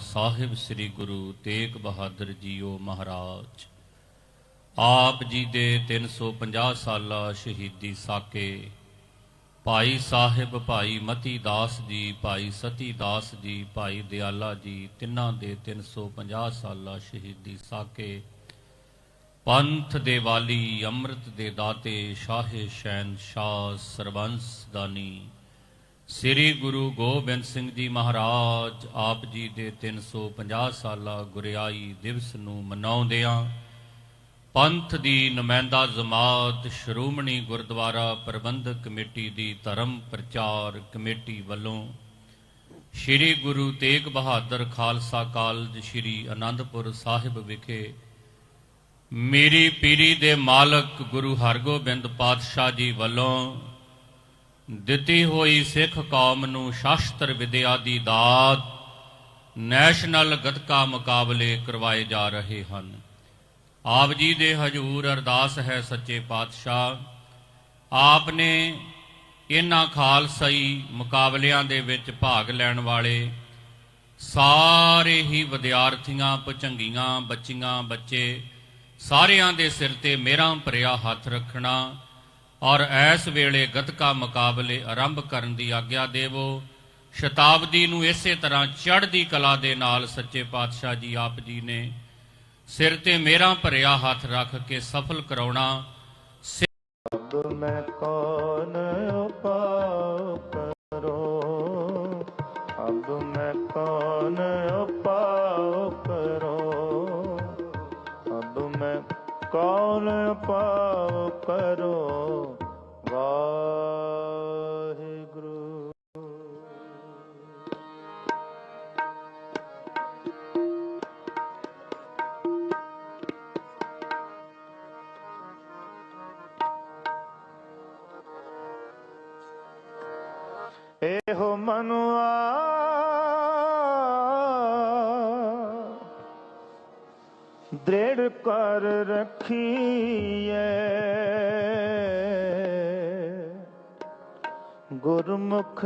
ਸਾਹਿਬ ਸ੍ਰੀ ਗੁਰੂ ਤੇਗ ਬਹਾਦਰ ਜੀਓ ਮਹਾਰਾਜ। ਆਪ ਜੀ ਦੇ 350 ਸਾਲਾ ਸ਼ਹੀਦੀ ਸਾਕੇ, ਭਾਈ ਸਾਹਿਬ, ਭਾਈ ਮਤੀ ਦਾਸ ਜੀ, ਭਾਈ ਸਤੀ ਦਾਸ ਜੀ, ਭਾਈ ਦਿਆਲਾ ਜੀ, ਤਿੰਨਾਂ ਦੇ 350 ਸਾਲਾ ਸ਼ਹੀਦੀ ਸਾਕੇ। ਪੰਥ ਦੇ ਵਾਲੀ, ਅੰਮ੍ਰਿਤ ਦੇ ਦਾਤੇ, ਸ਼ਾਹੇ ਸ਼ੈਨ ਸ਼ਾਹ ਸਰਬੰਸ ਦਾਨੀ। ਸ੍ਰੀ ਗੁਰੂ ਗੋਬਿੰਦ ਸਿੰਘ ਜੀ ਮਹਾਰਾਜ ਆਪ ਜੀ ਦੇ 350 ਸਾਲਾ ਗੁਰਿਆਈ ਦਿਵਸ ਨੂੰ ਮਨਾਉਂਦਿਆਂ ਪੰਥ ਦੀ ਨੁਮਾਇੰਦਾ ਜਮਾਤ ਸ਼੍ਰੋਮਣੀ ਗੁਰਦੁਆਰਾ ਪ੍ਰਬੰਧਕ ਕਮੇਟੀ ਦੀ ਧਰਮ ਪ੍ਰਚਾਰ ਕਮੇਟੀ ਵੱਲੋਂ ਸ੍ਰੀ ਗੁਰੂ ਤੇਗ ਬਹਾਦਰ ਖਾਲਸਾ ਕਾਲਜ ਸ੍ਰੀ ਅਨੰਦਪੁਰ ਸਾਹਿਬ ਵਿਖੇ ਮੇਰੀ ਪੀਰੀ ਦੇ ਮਾਲਕ ਗੁਰੂ ਹਰਗੋਬਿੰਦ ਪਾਤਸ਼ਾਹ ਜੀ ਵੱਲੋਂ ਦਿੱਤੀ ਹੋਈ ਸਿੱਖ ਕੌਮ ਨੂੰ ਸ਼ਾਸਤਰ ਵਿਦਿਆ ਦੀ ਦਾਤ ਨੈਸ਼ਨਲ ਗੱਤਕਾ ਮੁਕਾਬਲੇ ਕਰਵਾਏ ਜਾ ਰਹੇ ਹਨ। ਆਪ ਜੀ ਦੇ ਹਜੂਰ ਅਰਦਾਸ ਹੈ ਸੱਚੇ ਪਾਤਸ਼ਾਹ। ਆਪ ਨੇ ਇਹਨਾਂ ਖਾਲਸਾਈ ਮੁਕਾਬਲਿਆਂ ਦੇ ਵਿੱਚ ਭਾਗ ਲੈਣ ਵਾਲੇ ਸਾਰੇ ਹੀ ਵਿਦਿਆਰਥੀਆਂ, ਭਚੰਗੀਆਂ, ਬੱਚੀਆਂ, ਬੱਚੇ ਸਾਰਿਆਂ ਦੇ ਸਿਰ ਤੇ ਮੇਰਾ ਭਰਿਆ ਹੱਥ ਰੱਖਣਾ ਔਰ ਇਸ ਵੇਲੇ ਗਤਕਾ ਮੁਕਾਬਲੇ ਆਰੰਭ ਕਰਨ ਦੀ ਆਗਿਆ ਦੇਵੋ। ਸ਼ਤਾਬਦੀ ਨੂੰ ਇਸੇ ਤਰ੍ਹਾਂ ਚੜ੍ਹਦੀ ਕਲਾ ਦੇ ਨਾਲ ਸੱਚੇ ਪਾਤਸ਼ਾਹ ਜੀ ਆਪ ਜੀ ਨੇ ਸਿਰ ਤੇ ਮੇਰਾ ਭਰਿਆ ਹੱਥ ਰੱਖ ਕੇ ਸਫਲ ਕਰਾਉਣਾ। ਸਭ ਮੈਂ ਕੌਣ ਉਪਾਉ ਕਰੋ? ਅਬ ਕੌਣ ਉਪਾਉ ਕਰੋ? ਅਬ ਮੈਂ ਕੌਣ ਉਪਾਉ ਕਰੋ? ਵਾਹਿਗੁਰੂ। ਇਹੋ ਮਨੁਆ ਦ੍ਰਿੜ ਕਰ ਰੱਖੀਏ ਗੁਰਮੁਖ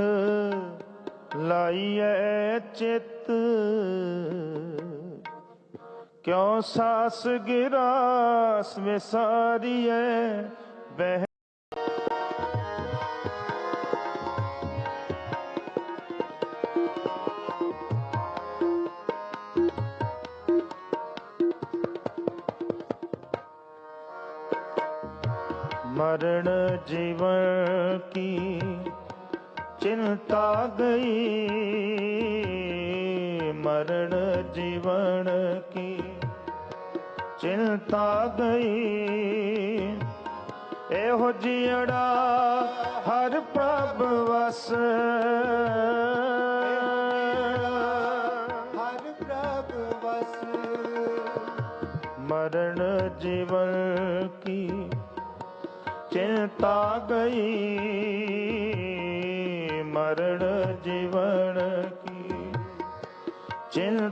ਲਾਈਐ ਚਿਤ। ਕਿਉ ਸਾਸ ਗਿਰਾਸ ਵਿਸਾਰੀਐ ਬਹਿ। ਮਰਨ ਜੀਵਨ ਕੀ ਚਿੰਤਾ ਗਈ ਮਰਨ ਜੀਵਨ ਕੀ? ਚਿੰਤਾ ਗਈ ਇਹੋ ਜੀੜਾ ਹਰ ਪ੍ਰਭ ਹਰ ਪ੍ਰਭ ਵਸ। ਮਰਨ ਜੀਵਨ ਕੀ? ਚਿੰਤਾ ਗਈ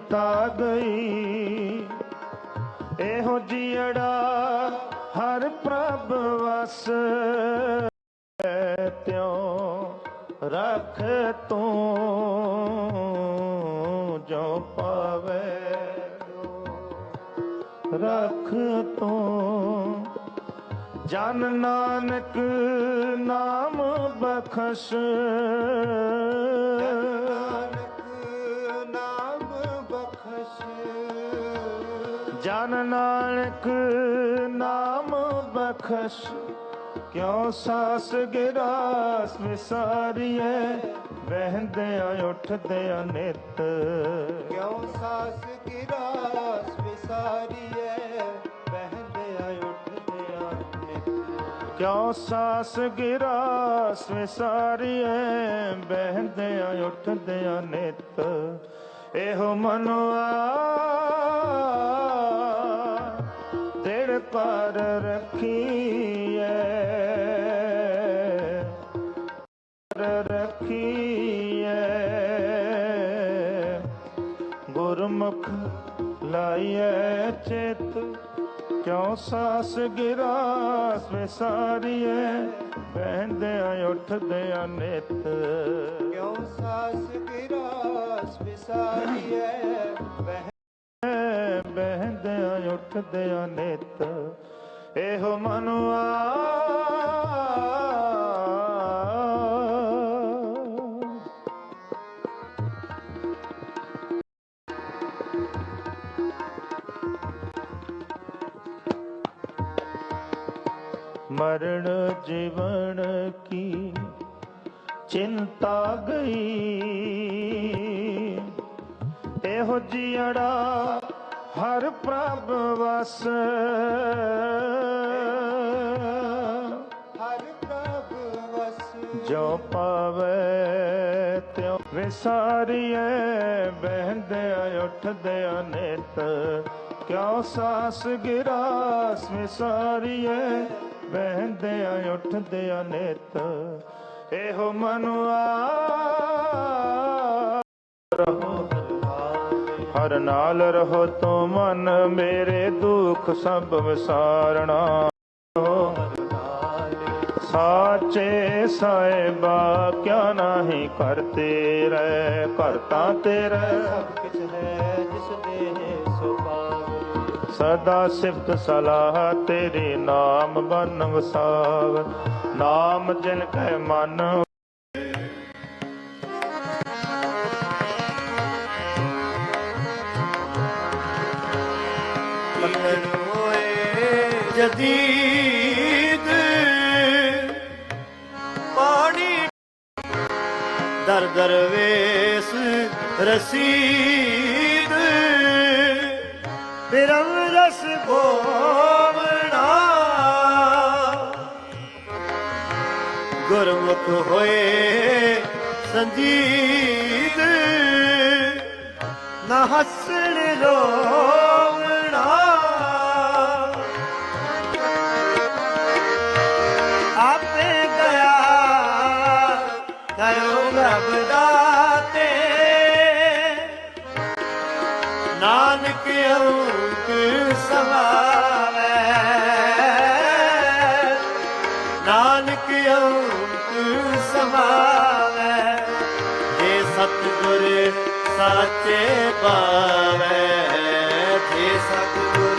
ਮੁਕਤਾ ਗਈ। ਇਹੋ ਜੀੜਾ ਹਰ ਪ੍ਰਭ ਵਸ ਤਿਉ ਰਖ ਤੂੰ, ਜੋ ਪਾਵੇ ਰਖ ਤੂੰ। ਜਨ ਨਾਨਕ ਨਾਮ ਬਖਸ਼ ਨਾਨਕ ਨਾਮ ਬਖਸ਼। ਕਿਉ ਸਾਸ ਗਿਰਾਸ ਵਿਸਾਰੀਏ ਉੱਠਦੇ ਆ ਨਿਤ। ਕਿਉ ਸਾਸ ਗਿਰਾਸ ਵਿਸਾਰੀਏ ਵਹਿੰਦੇ ਆ, ਉੱਠਦੇ ਆ ਨਿਤ। ਕਿਉ ਸਾਸ ਗਿਰਾਸ ਵਿਸਾਰੀਏ ਬਹਿੰਦਿਆਂ ਆ ਨਿਤ। ਇਹੋ ਮਨੁਆ ਦਿੜ ਪਰ ਰੱਖੀਐ। ਪਰ ਰੱਖੀਐ। ਗੁਰਮੁਖ ਲਾਈਐ ਚਿਤ, ਕਿਉ ਸਾਸ ਗਿਰਾਸ ਵਿਸਾਰੀਏ ਬਹਿੰਦਿਆਂ ਉੱਠਦਿਆਂ ਨਿਤ। ਕਿਉ ਸਾਸ ਗਿਰਾਸ ਵਿਸਾਰੀਐ ਬਹਿੰਦਿਆਂ ਉੱਠਦਿਆਂ ਨਿਤ ਇਹੋ ਮਨੁਆ ਮਰਨ ਜੀਵਨ ਕੀ ਚਿੰਤਾ ਗਈ। ਇਹੋ ਜਿੜਾ ਹਰ ਪ੍ਰਭ ਵਸ। ਹਰ ਪ੍ਰਭ ਵਸ। ਜੋ ਪਾਵੇ ਤਿਉ ਵਿਸਾਰੀਏ ਬਹਿੰਦਿਆਂ ਉੱਠਦਿਆਂ ਨਿਤ। ਕਿਉ ਸਾਸ ਗਿਰਾਸ ਵਿਸਾਰੀਏ ਬਹਿੰਦਿਆਂ ਉੱਠਦਿਆਂ ਨਿਤ। ਇਹੋ ਮਨੁਆ ਰਹੋ ਹਰ ਨਾਲ ਰਹੋ ਤੂੰ ਮਨ ਮੇਰੇ ਦੁੱਖ ਸਭ ਵਿਸਾਰਣਾ ਸਾਚੇ ਸਾਹਿਬਾ, ਕਿਆ ਨਹੀਂ ਕਰਤੇ ਰਹਿ, ਕਰਤਾ ਤੇਰਾ ਸਭ ਕਿਛ ਹੈ ਜਿਸ ਦੇਹ ਸੋ ਪਾਵੇ ਸਦਾ ਸਿਫਤ ਸਲਾਹ ਤੇਰੇ ਨਾਮ ਬਨ ਵਸਾਵ। ਨਾਮ ਜਿਨ ਕੈ ਮਨ ਜਦੀਦ ਪਾਣੀ ਦਰ ਦਰਵੇਸ ਰਸੀਦ। ਬਿਰਮ ਰਸ ਭੋਵਣਾ। ਗੁਰਮੁਖ ਹੋਏ ਸੰਜੀਦ ਨਾ ਹੱਸਣ ਰੋਵਣਾ ਸਾਚੇ ਪਾਵੈ ਜੇ ਸਤਿਗੁਰ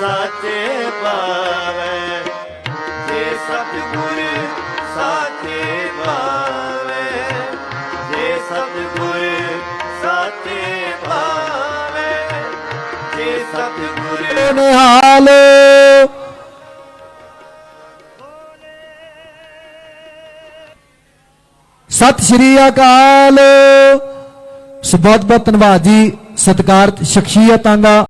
ਸਾਚੇ ਪਾਵੈ ਨਿਹਾਲ। ਸਤਿ ਸ਼੍ਰੀ ਅਕਾਲ। ਸੋ ਬਹੁਤ ਬਹੁਤ ਧੰਨਵਾਦ ਜੀ। ਸਤਿਕਾਰਤ ਸ਼ਖਸੀਅਤਾਂ ਦਾ।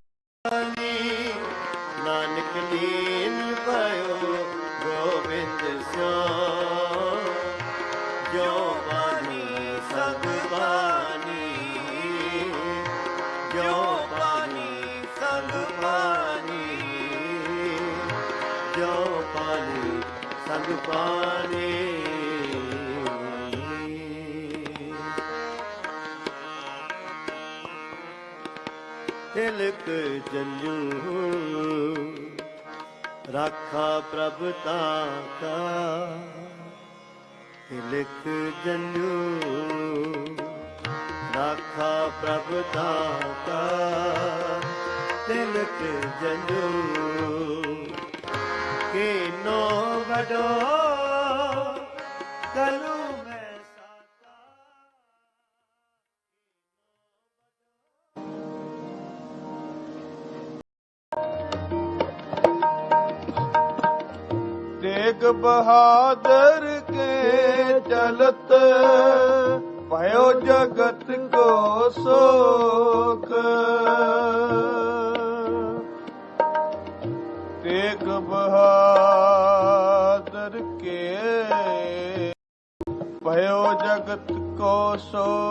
ਸਭ ਬਾਣੀ ਤਿਲਕ ਜੰਜੂ ਰਾਖਾ ਪ੍ਰਭ ਤਾਕਾ ਤਿਲਕ ਜੰਜੂ ਰਾਖਾ ਪ੍ਰਭ ਤਾਕਾ ਤਿਲਕ ਜੰਜੂ ਵਡੋ ਕਲੂ ਮੈਂ ਸਾਕਾ ਤੇਗ ਬਹਾਦਰ ਕੇ ਚਲਤ ਭਇਓ ਜਗਤ ਕੋ ਸੋਖ। ਤੇਗ ਬਹਾਦਰ ਭਇਓ ਜਗਤ ਕੋ ਸੋਖ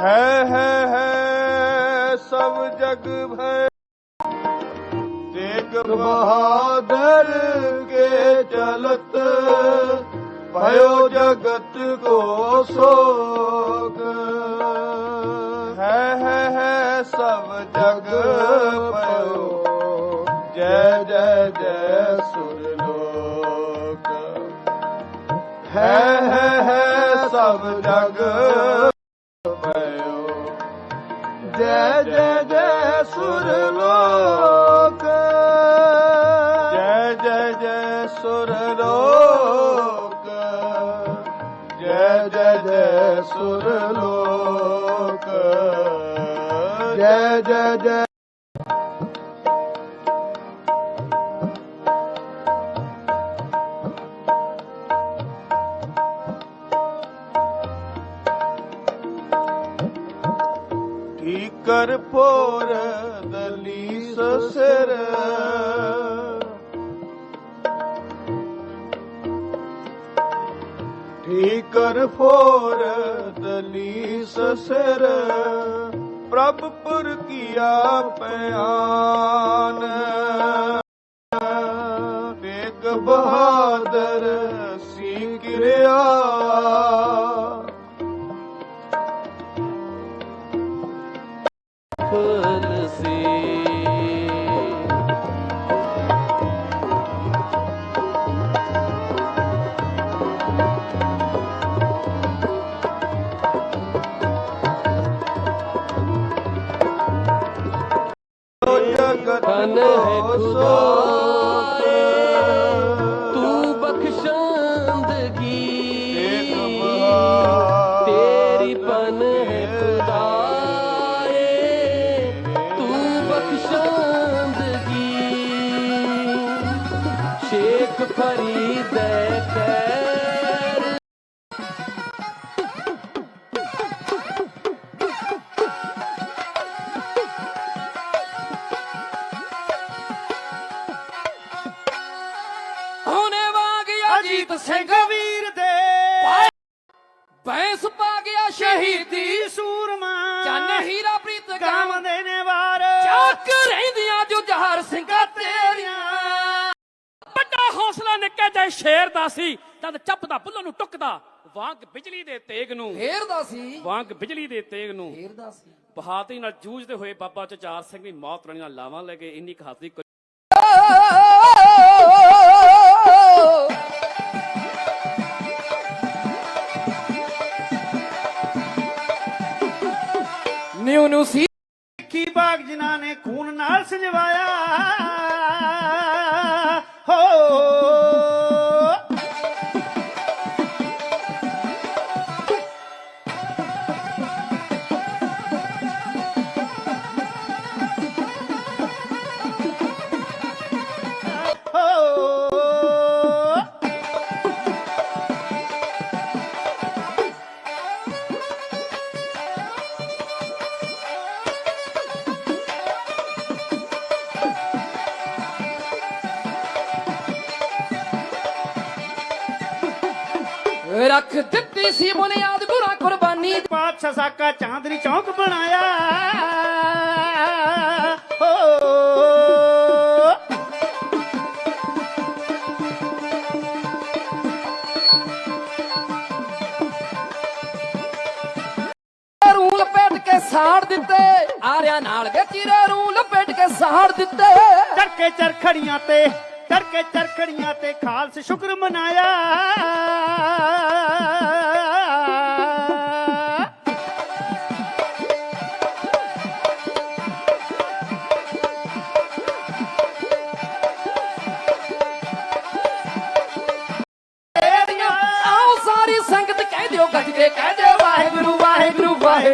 ਹੈ ਹੈ ਹੈ, ਸਭ ਜਗ ਭੈ। ਤੇਗ ਬਹਾਦਰ ਕੇ ਚਲਤ ਭਇਓ ਜਗਤ ਕੋ ਸੋਗ ਸਭ ਜਗ ਪਇਓ ਜੈ ਜੈ ਜੈ ਸੁਰ ਲੋਕ। ਹੈ ਹੈ ਹੈ ਸਭ ਜਗ ਪਇਓ ਜੈ ਜੈ ਜੈ ਸੁਰ ਲੋਕ। ਜੈ ਜੈ ਜੈ ਠੀਕਰ ਫੋਰ ਦਲੀਸ ਸਿਰ ਫੋਰ ਦਲੀਸ ਸਿਰ ਪ੍ਰਭ ਪੁਰ ਕੀਆ ਪਿਆਨ ਵੇਗ ਬਹਾਦਰ ਸੀ ਕਿਰਿਆ ਫਲ ਵੀਰ ਦੇ। ਬੈਂਸ ਪਾ ਗਿਆ ਸ਼ਹੀਦੀ ਸੂਰਮਾ। ਚੰਨ ਹੀਰਾ ਪ੍ਰੀਤ ਗਾਵ ਗਾਵੰਦੇ ਨੇ ਵਾਰ ਚੱਕ ਰਹਿੰਦੀਆਂ ਜੋ ਜਹਰ ਸਿੰਘਾਂ ਤੇਰੀਆਂ। ਵੱਡਾ ਹੌਸਲਾ ਨਿੱਕੇ ਜਿਹੇ ਸ਼ੇਰ ਦਾ ਸੀ ਤਦ ਚੱਪਦਾ ਬੁੱਲਾਂ ਨੂੰ ਟੁੱਕਦਾ ਵਾਂਗ ਬਿਜਲੀ ਦੇ ਤੇਗ ਨੂੰ। ਫੇਰਦਾ ਸੀ। ਵਾਂਗ ਬਿਜਲੀ ਦੇ ਤੇਗ ਨੂੰ। ਫੇਰਦਾ ਸੀ। ਬਹਾਦਰੀ ਨਾਲ ਜੂਝਦੇ ਹੋਏ ਬਾਬਾ ਚਚਾਰ ਸਿੰਘ ਦੀ ਮੌਤ ਰਾਣੀ ਨਾਲ ਲਾਵਾਂ ਲੈ ਕੇ ਇੰਨੀ ਖਾਸੀ ਸੀ ਬੁਨਿਆਦ ਗੁਰਾਂ ਕੁਰਬਾਨੀ। ਪਾਤਸ਼ਾਹ ਸਾਕਾ ਚਾਂਦਨੀ ਚੌਕ ਬਣਾਇਆ। ਹੋ ਰੂ ਲਪੇਟ ਕੇ ਸਾੜ ਦਿੱਤੇ ਆਰਿਆਂ ਨਾਲ ਵੇ ਚਿਰੇ ਰੂ ਲਪੇਟ ਕੇ ਸਾੜ ਦਿੱਤੇ। ਚੜਕੇ ਚਰਖੜੀਆਂ ਤੇ ਚੜਕੇ ਚਰਖੜੀਆਂ ਤੇ ਖਾਲਸ ਸ਼ੁਕਰ ਮਨਾਇਆ।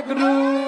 ਵਾਹਿਗੁਰੂ